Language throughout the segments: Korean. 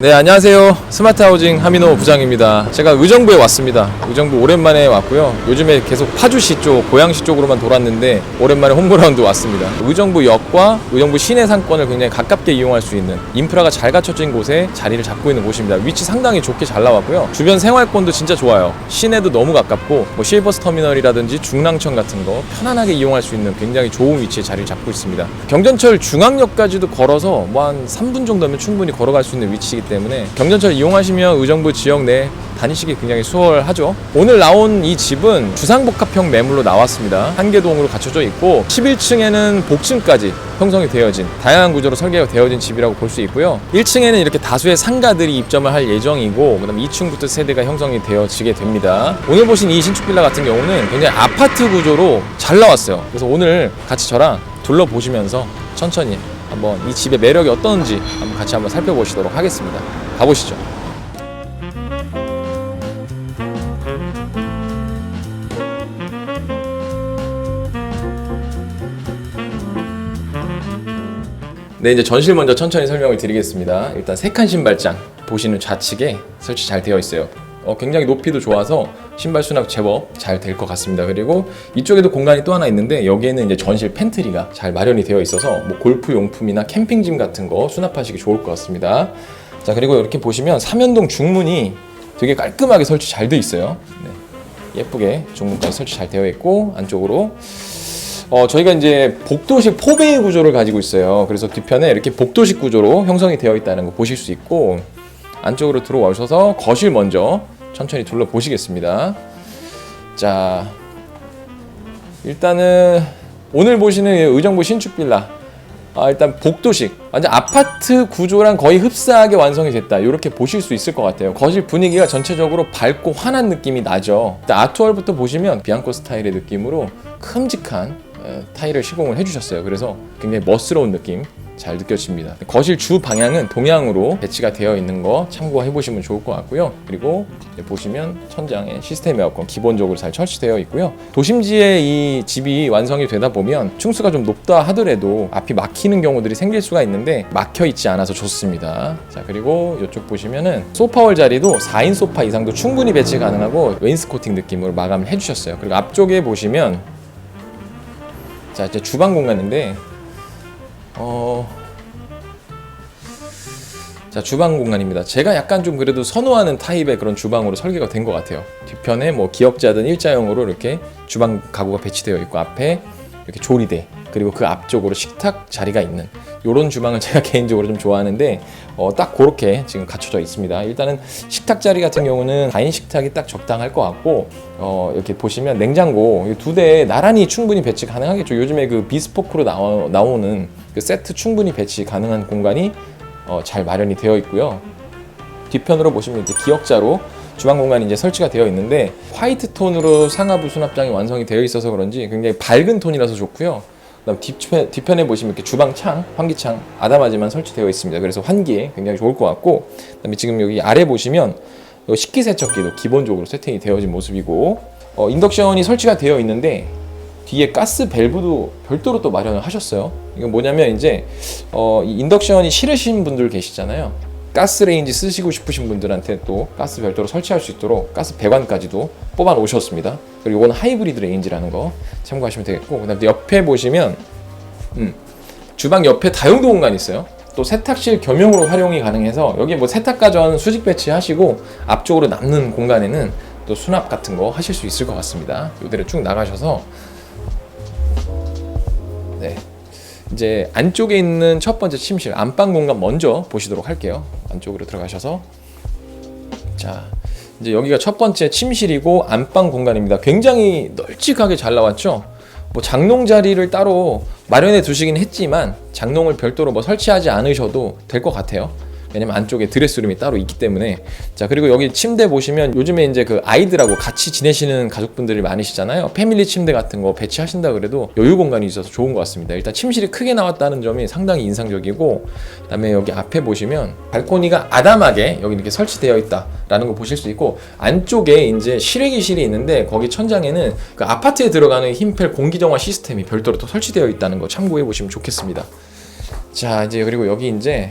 네 안녕하세요. 스마트하우징 하민호 부장입니다. 제가 의정부에 왔습니다. 의정부 오랜만에 왔고요. 요즘에 계속 파주시 쪽 고양시 쪽으로만 돌았는데 오랜만에 홈그라운드 왔습니다. 의정부역과 의정부 시내 상권을 굉장히 가깝게 이용할 수 있는 인프라가 잘 갖춰진 곳에 자리를 잡고 있는 곳입니다. 위치 상당히 좋게 잘 나왔고요. 주변 생활권도 진짜 좋아요. 시내도 너무 가깝고 뭐 실버스 터미널이라든지 중랑천 같은 거 편안하게 이용할 수 있는 굉장히 좋은 위치에 자리를 잡고 있습니다. 경전철 중앙역까지도 걸어서 뭐 한 3분 정도면 충분히 걸어갈 수 있는 위치이기 때문에 경전철 이용하시면 의정부 지역 내 다니시기 굉장히 수월하죠. 오늘 나온 이 집은 주상복합형 매물로 나왔습니다. 한계동으로 갖춰져 있고 11층에는 복층까지 형성이 되어진 다양한 구조로 설계가 되어진 집이라고 볼 수 있고요. 1층에는 이렇게 다수의 상가들이 입점을 할 예정이고 그다음 2층부터 세대가 형성이 되어지게 됩니다. 오늘 보신 이 신축 빌라 같은 경우는 굉장히 아파트 구조로 잘 나왔어요. 그래서 오늘 같이 저랑 둘러보시면서 천천히 한번 이 집의 매력이 어떤지 한번 같이 한번 살펴보시도록 하겠습니다. 가보시죠. 네, 이제 전실 먼저 천천히 설명을 드리겠습니다. 일단 세칸 신발장 보시는 좌측에 설치 잘 되어 있어요. 어, 굉장히 높이도 좋아서 신발 수납 제법 잘 될 것 같습니다. 그리고 이쪽에도 공간이 또 하나 있는데 여기에는 이제 전실 팬트리가 잘 마련이 되어 있어서 뭐 골프 용품이나 캠핑짐 같은 거 수납하시기 좋을 것 같습니다. 자 그리고 이렇게 보시면 삼연동 중문이 되게 깔끔하게 설치 잘 되어 있어요. 네, 예쁘게 중문까지 설치 잘 되어 있고 안쪽으로 어, 저희가 이제 복도식 포베이 구조를 가지고 있어요. 그래서 뒤편에 이렇게 복도식 구조로 형성이 되어 있다는 거 보실 수 있고 안쪽으로 들어오셔서 거실 먼저 천천히 둘러보시겠습니다. 자, 일단은 오늘 보시는 의정부 신축 빌라. 아, 일단 복도식 완전 아파트 구조랑 거의 흡사하게 완성이 됐다 이렇게 보실 수 있을 것 같아요 거실 분위기가 전체적으로 밝고 환한 느낌이 나죠 아트월부터 보시면 비앙코 스타일의 느낌으로 큼직한 에, 타일을 시공을 해주셨어요 그래서 굉장히 멋스러운 느낌 잘 느껴집니다. 거실 주 방향은 동향으로 배치가 되어 있는 거 참고해 보시면 좋을 것 같고요. 그리고 보시면 천장에 시스템 에어컨 기본적으로 잘 설치되어 있고요. 도심지에 이 집이 완성이 되다 보면 층수가 좀 높다 하더라도 앞이 막히는 경우들이 생길 수가 있는데 막혀 있지 않아서 좋습니다. 자 그리고 이쪽 보시면은 소파월 자리도 4인 소파 이상도 충분히 배치 가능하고 웨인스코팅 느낌으로 마감을 해주셨어요. 그리고 앞쪽에 보시면 자 이제 주방 공간인데 어. 자 주방 공간입니다. 제가 약간 좀 그래도 선호하는 타입의 그런 주방으로 설계가 된 것 같아요. 뒤편에 뭐 기역자든 일자형으로 이렇게 주방 가구가 배치되어 있고 앞에 이렇게 조리대 그리고 그 앞쪽으로 식탁 자리가 있는 이런 주방을 제가 개인적으로 좀 좋아하는데 어, 딱 그렇게 지금 갖춰져 있습니다. 일단은 식탁 자리 같은 경우는 4인 식탁이 딱 적당할 것 같고 어, 이렇게 보시면 냉장고 두 대에 나란히 충분히 배치 가능하겠죠. 요즘에 그 비스포크로 나오, 나오는 그 세트 충분히 배치 가능한 공간이 어, 잘 마련이 되어 있고요. 뒤편으로 보시면 이제 기역자로 주방 공간이 이제 설치가 되어 있는데 화이트 톤으로 상하부 수납장이 완성이 되어 있어서 그런지 굉장히 밝은 톤이라서 좋고요. 그다음 뒤편, 뒤편에 보시면 이렇게 주방 창, 환기창 아담하지만 설치되어 있습니다. 그래서 환기에 굉장히 좋을 것 같고, 그다음에 지금 여기 아래 보시면 요 식기세척기도 기본적으로 세팅이 되어진 모습이고, 어, 인덕션이 설치가 되어 있는데 뒤에 가스 밸브도 별도로 또 마련을 하셨어요. 이건 뭐냐면 이제 어, 이 인덕션이 싫으신 분들 계시잖아요. 가스 레인지 쓰시고 싶으신 분들한테 또 가스 별도로 설치할 수 있도록 가스 배관까지도 뽑아 놓으셨습니다. 그리고 이건 하이브리드 레인지라는 거 참고하시면 되겠고 그다음에 옆에 보시면 음, 주방 옆에 다용도 공간이 있어요. 또 세탁실 겸용으로 활용이 가능해서 여기 뭐 세탁가전 수직 배치하시고 앞쪽으로 남는 공간에는 또 수납 같은 거 하실 수 있을 것 같습니다. 이대로 쭉 나가셔서 네. 이제 안쪽에 있는 첫 번째 침실 안방 공간 먼저 보시도록 할게요. 안쪽으로 들어가셔서 자 이제 여기가 첫 번째 침실이고 안방 공간입니다. 굉장히 널찍하게 잘 나왔죠. 뭐 장롱 자리를 따로 마련해 두시긴 했지만 장롱을 별도로 뭐 설치하지 않으셔도 될 것 같아요. 왜냐면 안쪽에 드레스룸이 따로 있기 때문에. 자 그리고 여기 침대 보시면 요즘에 이제 그 아이들하고 같이 지내시는 가족분들이 많으시잖아요. 패밀리 침대 같은 거 배치하신다 그래도 여유 공간이 있어서 좋은 것 같습니다. 일단 침실이 크게 나왔다는 점이 상당히 인상적이고 그다음에 여기 앞에 보시면 발코니가 아담하게 여기 이렇게 설치되어 있다라는 거 보실 수 있고 안쪽에 이제 실외기실이 있는데 거기 천장에는 그 아파트에 들어가는 힘펠 공기정화 시스템이 별도로 또 설치되어 있다는 거 참고해 보시면 좋겠습니다. 자 이제 그리고 여기 이제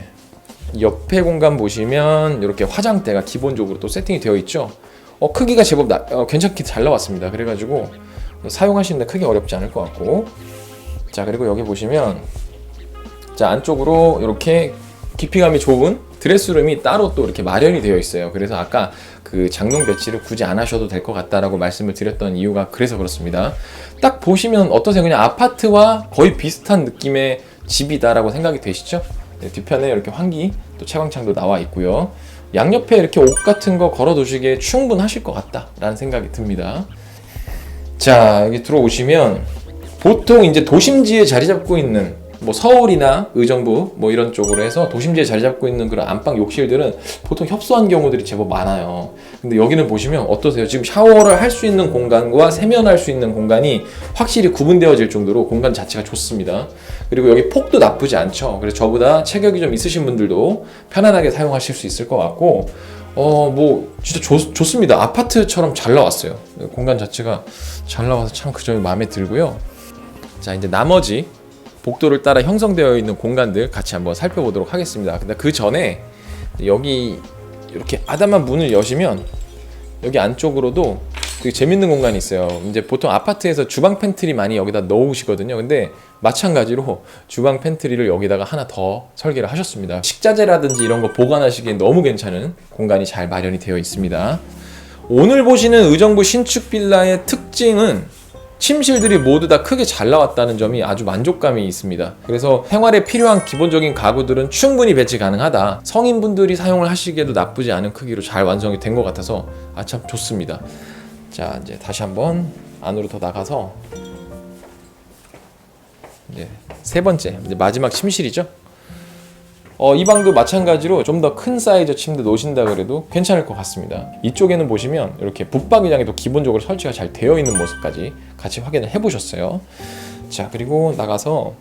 옆에 공간 보시면 이렇게 화장대가 기본적으로 또 세팅이 되어 있죠. 어, 크기가 제법 나, 어, 괜찮게 잘 나왔습니다. 그래가지고 사용하시는데 크게 어렵지 않을 것 같고 자 그리고 여기 보시면 자 안쪽으로 이렇게 깊이감이 좋은 드레스룸이 따로 또 이렇게 마련이 되어 있어요. 그래서 아까 그 장롱 배치를 굳이 안 하셔도 될 것 같다라고 말씀을 드렸던 이유가 그래서 그렇습니다. 딱 보시면 어떠세요? 그냥 아파트와 거의 비슷한 느낌의 집이다라고 생각이 되시죠? 네, 뒤편에 이렇게 환기 또 채광창도 나와 있고요. 양옆에 이렇게 옷 같은 거 걸어 두시기에 충분하실 것 같다라는 생각이 듭니다. 자 여기 들어오시면 보통 이제 도심지에 자리 잡고 있는 뭐 서울이나 의정부 뭐 이런 쪽으로 해서 도심지에 자리 잡고 있는 그런 안방 욕실들은 보통 협소한 경우들이 제법 많아요. 근데 여기는 보시면 어떠세요? 지금 샤워를 할 수 있는 공간과 세면할 수 있는 공간이 확실히 구분되어질 정도로 공간 자체가 좋습니다. 그리고 여기 폭도 나쁘지 않죠. 그래서 저보다 체격이 좀 있으신 분들도 편안하게 사용하실 수 있을 것 같고 어 뭐 진짜 좋, 좋습니다. 아파트처럼 잘 나왔어요. 공간 자체가 잘 나와서 참 그 점이 마음에 들고요. 자 이제 나머지 복도를 따라 형성되어 있는 공간들 같이 한번 살펴보도록 하겠습니다. 근데 그 전에 여기 이렇게 아담한 문을 여시면 여기 안쪽으로도 되게 재밌는 공간이 있어요. 이제 보통 아파트에서 주방 팬트리 많이 여기다 넣으시거든요. 근데 마찬가지로 주방 팬트리를 여기다가 하나 더 설계를 하셨습니다. 식자재라든지 이런 거 보관하시기에 너무 괜찮은 공간이 잘 마련이 되어 있습니다. 오늘 보시는 의정부 신축 빌라의 특징은 침실들이 모두 다 크게 잘 나왔다는 점이 아주 만족감이 있습니다. 그래서 생활에 필요한 기본적인 가구들은 충분히 배치 가능하다. 성인분들이 사용을 하시기에도 나쁘지 않은 크기로 잘 완성이 된 것 같아서 아 참 좋습니다. 자 이제 다시 한번 안으로 더 나가서 이제 세 번째 이제 마지막 침실이죠. 어, 이 방도 마찬가지로 좀 더 큰 사이즈 침대 놓으신다 그래도 괜찮을 것 같습니다. 이쪽에는 보시면 이렇게 붙박이장에도 기본적으로 설치가 잘 되어 있는 모습까지 같이 확인을 해 보셨어요. 자 그리고 나가서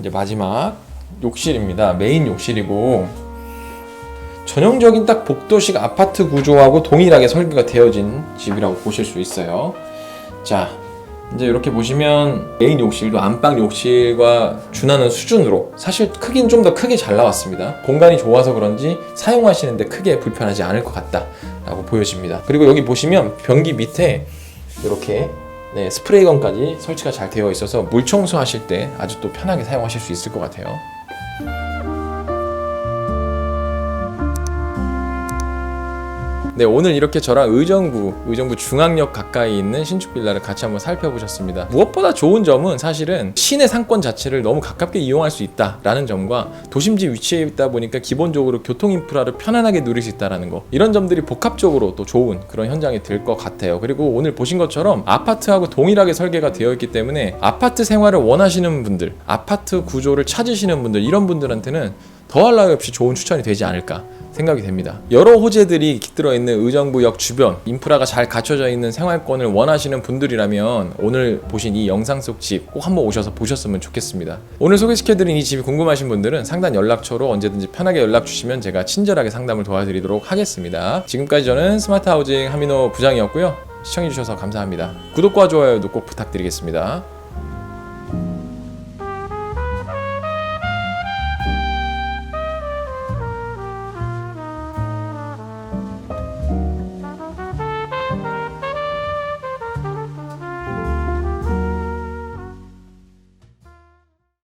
이제 마지막 욕실입니다. 메인 욕실이고 전형적인 딱 복도식 아파트 구조하고 동일하게 설계가 되어진 집이라고 보실 수 있어요. 자 이제 이렇게 보시면 메인 욕실도 안방 욕실과 준하는 수준으로 사실 크긴 좀 더 크게 잘 나왔습니다. 공간이 좋아서 그런지 사용하시는데 크게 불편하지 않을 것 같다라고 보여집니다. 그리고 여기 보시면 변기 밑에 이렇게 네, 스프레이건까지 설치가 잘 되어 있어서 물 청소하실 때 아주 또 편하게 사용하실 수 있을 것 같아요. 네, 오늘 이렇게 저랑 의정부, 의정부 중앙역 가까이 있는 신축 빌라를 같이 한번 살펴보셨습니다. 무엇보다 좋은 점은 사실은 시내 상권 자체를 너무 가깝게 이용할 수 있다라는 점과 도심지 위치에 있다 보니까 기본적으로 교통 인프라를 편안하게 누릴 수 있다라는 거. 이런 점들이 복합적으로 또 좋은 그런 현장이 될 것 같아요. 그리고 오늘 보신 것처럼 아파트하고 동일하게 설계가 되어 있기 때문에 아파트 생활을 원하시는 분들, 아파트 구조를 찾으시는 분들 이런 분들한테는 더할 나위 없이 좋은 추천이 되지 않을까 생각이 됩니다. 여러 호재들이 깃들어 있는 의정부역 주변 인프라가 잘 갖춰져 있는 생활권을 원하시는 분들이라면 오늘 보신 이 영상 속 집 꼭 한번 오셔서 보셨으면 좋겠습니다. 오늘 소개시켜드린 이 집이 궁금하신 분들은 상단 연락처로 언제든지 편하게 연락 주시면 제가 친절하게 상담을 도와드리도록 하겠습니다. 지금까지 저는 스마트 하우징 하민호 부장이었고요. 시청해주셔서 감사합니다. 구독과 좋아요도 꼭 부탁드리겠습니다.